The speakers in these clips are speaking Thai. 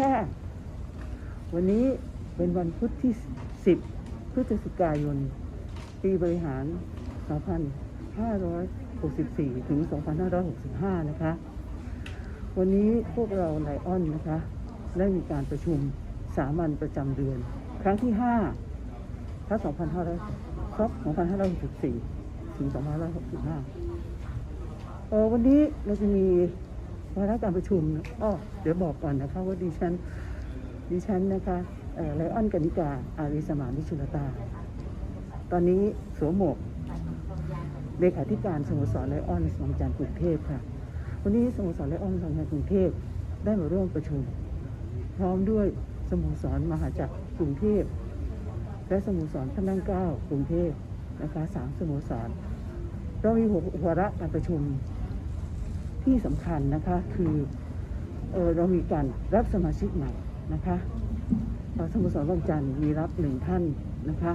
ค่ะ วันนี้เป็นวันพุธที่ 10 พฤศจิกายน ปีบริหาร 2564 ถึง 2565 นะคะ วันนี้พวกเราไลออนนะคะ ได้มีการประชุมสามัญประจำเดือน ครั้งที่ 5ทับ2500ครับ2564 ถึง 2565เออวันนี้เราจะมี วาระการประชุมอ้อเดี๋ยวบอกก่อนนะคะว่าดิฉันดิฉันนะคะเอ่อไลออนกนิกา อาริสมานวิชุลตา ตอนนี้สวมหมวกเลขาธิการสโมสรไลออนสองจันทร์กรุงเทพค่ะ วันนี้สโมสรไลออนสองจันทร์กรุงเทพได้มาร่วมประชุม พร้อมด้วยสโมสรมหาจักรกรุงเทพ และสโมสรพระนั่งเกล้ากรุงเทพนะคะสามสโมสรเรามีหัวหัวระการประชุม ที่สำคัญนะคะคือเออเรามีการรับสมาชิกใหม่นะคะสโมสรบางจันทร์มีรับหนึ่งท่านนะคะ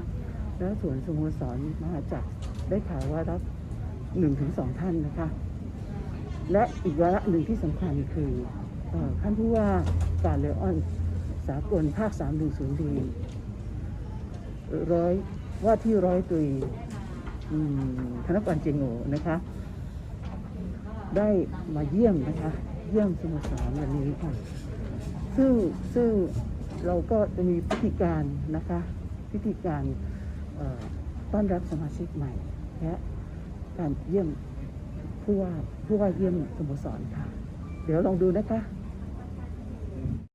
แล้วส่วนสโมสรมหาจักรได้ข่าวว่ารับหนึ่งถึงสองท่านนะคะ และอีกวาระหนึ่งที่สำคัญคือท่านผู้ว่าการเลออนสากลภาคสามหนึ่งศูนย์ดีร้อยว่าที่ร้อยตรีอืมธนกรเจงโงนะคะ ได้มาเยี่ยมนะคะ เยี่ยมสโมสรวันนี้ค่ะ ซึ่งซึ่งเราก็จะมีพิธีการนะคะพิธีการต้อนรับสมาชิกใหม่ และการเยี่ยมผู้ว่าผู้ว่าเยี่ยมสโมสรค่ะ เดี๋ยวลองดูนะคะ